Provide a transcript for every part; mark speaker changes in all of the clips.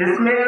Speaker 1: जिसमें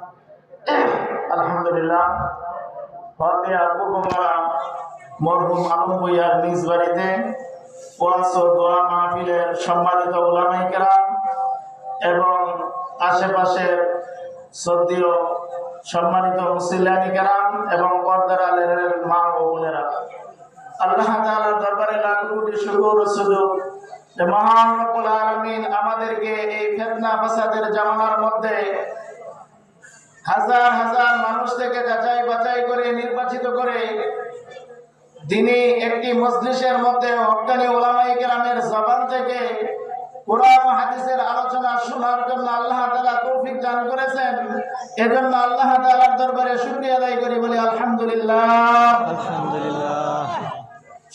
Speaker 1: নিজ বাড়িতে সম্মানিত ওলামাই কেরাম এবং আশেপাশের শ্রদ্ধীয় সম্মানিত মুসিলানি কেরাম এবং পর্দার আলের মা ও বোনেরা। আল্লাহ দরবারে আমাদেরকে এই ফিতনা ফাসাদের জামানার মধ্যে হাজার হাজার মানুষ থেকে যাচাই বাছাই করে নির্বাচিত করে তিনি একটি মজলিসের মধ্যে হকানি ওলামাই কেরামের জবান থেকে কোরআন হাদিসের আলোচনা শোনার জন্য আল্লাহ তাআলা তৌফিক দান করেছেন। এজন্য আল্লাহ তাআলার দরবারে শুকরিয়া আদায় করি বলি আলহামদুলিল্লাহ।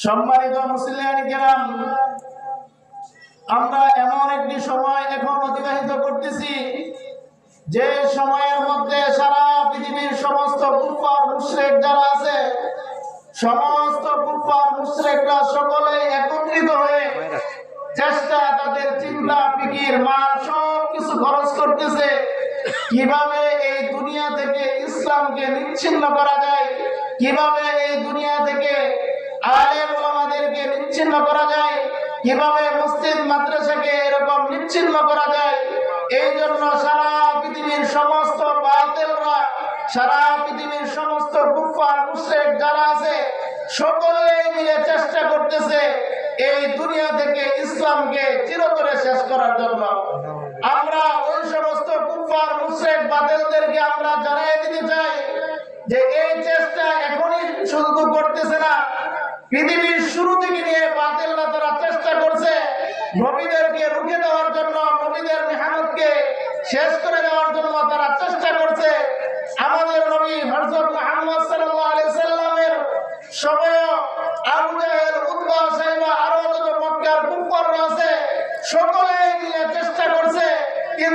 Speaker 1: সম্মানিত মুসলিম কেরাম আমরা এমন একটি সময় এখন অতিবাহিত করতেছি যে সময়ের মধ্যে সারা পৃথিবীর সমস্ত কুফার মুশরিক যারা আছে, সমস্ত কুফার মুশরিকরা সকলে একত্রিত হয়ে চেষ্টা তাদের চিন্তা, ফিকির, মাল সব কিছু খরচ করতেছে। কীভাবে এই দুনিয়া থেকে ইসলামকে নিচ্ছিন্ন করা যায়? কীভাবে এই দুনিয়া থেকে আলেম ওলামাদেরকে নিচ্ছিন্ন করা যায়? কীভাবে মসজিদ মাদ্রাসাকে এরকম নিচ্ছিন্ন করা যায়? এই জন্য সারা পৃথিবীর সমস্ত বাতিলরা, সারা পৃথিবীর সমস্ত কুফার মুশরিক যারা আছে সকলে মিলে চেষ্টা করতেছে এই দুনিয়া থেকে ইসলামকে চিরতরে শেষ করার জন্য। আমরা ওই সমস্ত কুফার মুশরিক বাতিলদেরকে আমরা জানিয়ে দিতে চাই যে এই চেষ্টা এখনই শুধু করতেছে না। পৃথিবীর শুরু থেকে নিয়ে বাতিলরা তারা চেষ্টা করছে, নবীদেরকে রুখে দেওয়ার জন্য নবীদের মেহনতকে শেষ করে দেওয়ার জন্য তারা চেষ্টা করছে আমাদের নবী হযরত মুহাম্মদ সাল্লাল্লাহু আলাইহি সাল্লামের সময় আবু জাহেল উতবা সাইবা আরও যত মক্কার কুফাররা আছে সকলে মিলে চেষ্টা করছে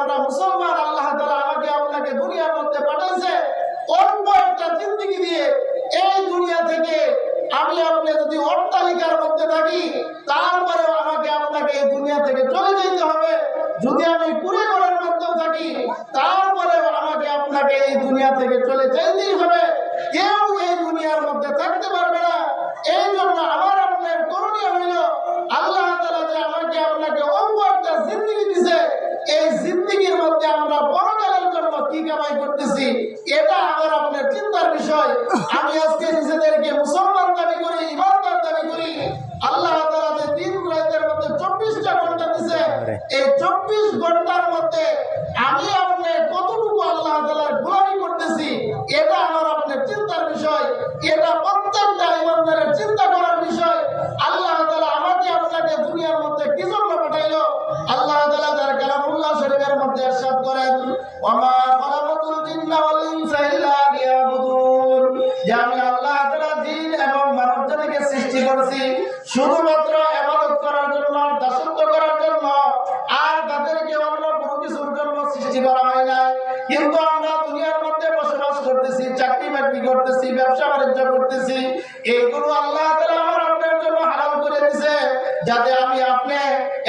Speaker 1: আমরা মুসলমান, আল্লাহ তালা আমাকে আপনাকে দুনিয়ার মধ্যে পাঠাইছে। অল্প একটা জিন্দিগি দিয়ে এই দুনিয়া থেকে আমি আপনি যদি অট্টালিকার মধ্যে থাকি, তারপরেও আমাকে আপনাকে এই দুনিয়া থেকে চলে যেতে হবে। যদি আমি কুড়ে ঘরের মধ্যেও থাকি, তারপরেও আমাকে আপনাকে এই দুনিয়া থেকে চলে সৃষ্টি করেছি। শুধুমাত্র ইবাদত করার জন্য, দাসত্ব করার জন্য, আর তাদেরকে অন্য কোনো কিছুর জন্য সৃষ্টি করা হয় না কিন্তু আমরা দুনিয়ার মধ্যে বসবাস করতেছি, চাকরি বাকরি করতেছি, ব্যবসা বাণিজ্য করতেছি। এইগুলো আল্লাহ তাআলা আমার আপনার জন্য হারাম করে দিয়েছে, যাতে আমি আপনি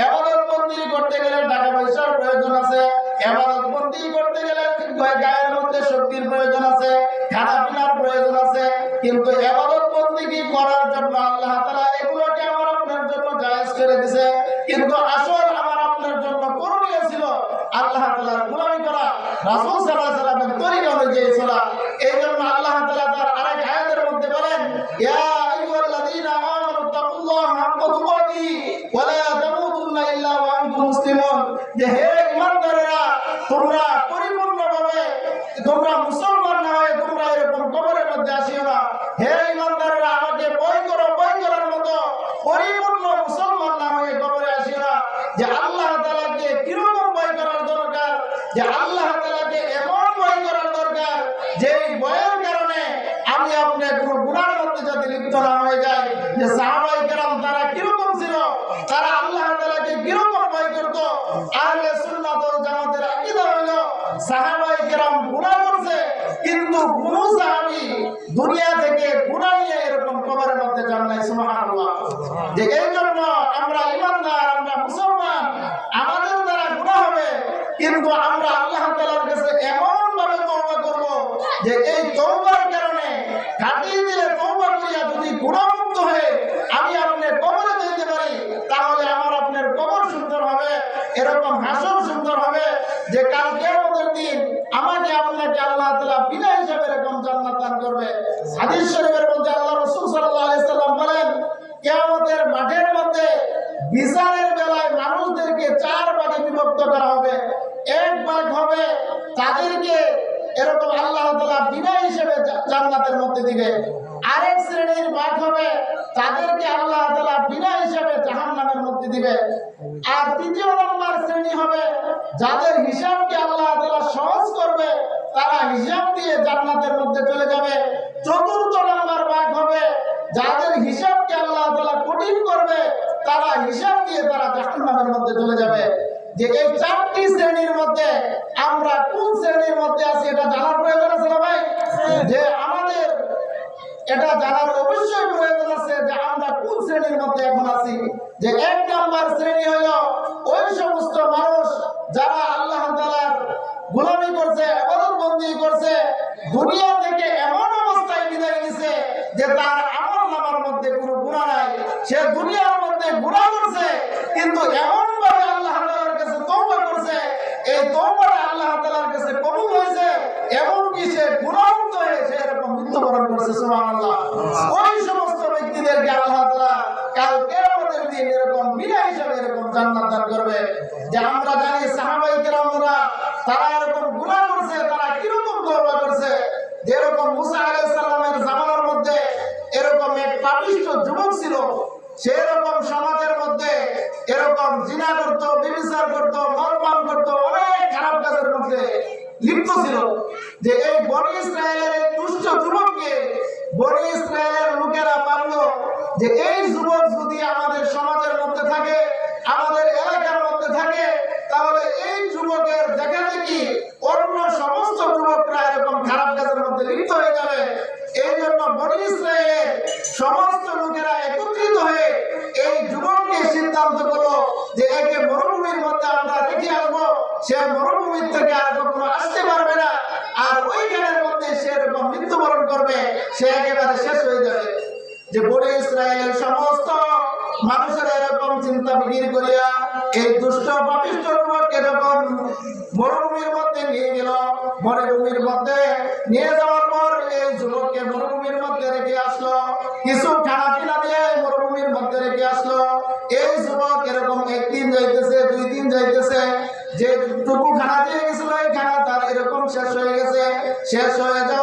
Speaker 1: এবাদত বন্দি করতে গেলে টাকা পয়সার প্রয়োজন আছে এবাদত বন্দি করতে গেলে গায়ের মধ্যে শক্তির প্রয়োজন আছে পিনার প্রয়োজন আছে, কিন্তু এবাদত মুসলিমুন যে হে ইমানদারেরা তোমরা পরিপূর্ণভাবে তোমরা মুসলমান না হয়ে তোমরা এরকম কবরের মধ্যে আসিও না হে ঈমানদারেরা আমাকে ভয় করো ভয় করার মতো পরিপূর্ণ মুসলমান না হয়ে কবরে আসিও না যে আল্লাহ তাআলাকে কীরকম ভয় করার দরকার যে আল্লাহ তাআলাকে এমন ভয় করার দরকার যে এই ভয়ের কারণে আমি আপনি কোনো গুনার মধ্যে যদি লিপ্ত না হয়ে যায় যে সাহাবাই কেরাম তারা কীরকম ছিল তারা আল্লাহ তাআলাকে কীরকম ভয় করত আহলে সুন্নাত ওয়াল জামাতের আকীদা হলো সাহাবাই কেরাম গুনাহ করছে কিন্তু কোন সাহাবী দুনিয়া থেকে গুনাহ নিয়ে এরকম কবরের মধ্যে যান নাই সুবহানাল্লাহ যে এই জন্য আমরা ইমানদার আমরা মুসলমান, আমাদের দ্বারা গুনাহ হবে। কিন্তু আমরা আল্লাহ তাআলার কাছে এমন ভাবে তওবা করব যে এই তওবার কারণে কাটিয়ে দিলে তওবা করিয়া যদি গুনাহমুক্ত হয়ে আমি আপনার কবরে যেতে পারি, তাহলে আমার আপনার কবর সুন্দর হবে, এরকম হাসর সুন্দর হবে যে কাল কিয়ামতের দিন আমাকে আপনাকে আল্লাহ তাআলা বিনা হিসাবে এরকম জান্নাত দান করবে। হাদিস মধ্যে দিবে। আর তৃতীয় নম্বর শ্রেণি হবে, যাদের হিসাবকে আল্লাহ তাআলা সহজ করবে, তারা হিসাব দিয়ে জান্নাতের মধ্যে চলে যাবে। চতুর্থ নম্বর ভাগ হবে, যাদের হিসাবকে আল্লাহ তাআলা কঠিন করবে, তারা হিসাব দিয়ে তারা জাহান্নামের মধ্যে চলে যাবে। যে এই চারটি শ্রেণির মধ্যে আমরা কোন শ্রেণির মধ্যে আছি এটা জানার প্রয়োজন আছে না ভাই? যে আমাদের এটা জানার অবশ্যই প্রয়োজন আছে যে আমরা কোন শ্রেণির আছি যে এক নাম্বার শ্রেণি হলো ওই সমস্ত মানুষ যারা আল্লাহ তাআলার গোলামি করছে ইবাদত বন্দী করছে, দুনিয়া থেকে এমন অবস্থায় বিদায় নিছে যে তার আমল নামার মধ্যে কোনো গুনাহ নাই। সে দুনিয়ার মধ্যে গুনাহ করছে, কিন্তু এমন ভাবে আল্লাহ তাআলার কাছে তওবা করছে, এই তওবাটা আল্লাহ তাআলার কাছে কবুল হয়েছে এমন কি সে গুনাহমুক্ত হয়ে সে এরকম মৃত্যুবরণ করছে, সুবহানাল্লাহ। ওই সমস্ত জান্নাত করবে যে আমরা জানি, সাহাবাই কেরামরা, তারা এরকম গুনাহ করছে, তারা কীরকম তওবা করছে? যেরকম মুসা মৃত্যুবরণ করবে, সে একেবারে শেষ হয়ে যাবে। যে বনে ইসরায়েলের সমস্ত মানুষের এরকম চিন্তা বিক্রি করিয়া এই দুষ্ট পাপিষ্ট যুবককে যখন মরুভূমির মধ্যে নিয়ে গেল, মরুভূমির মধ্যে নিয়ে যাওয়ার পর এই যুবককে মরুভূমির মধ্যে রেখে আসলো। কিছু খানা পিনা দিয়ে মরুভূমির মধ্যে রেখে আসলো। এই যুবক এরকম একদিন যাইতেছে, দুই দিন যাইতেছে। যে টুকু খানা দিয়ে গেছিল, এই খানা তার এরকম শেষ হয়ে গেছে। শেষ হয়ে যাওয়ার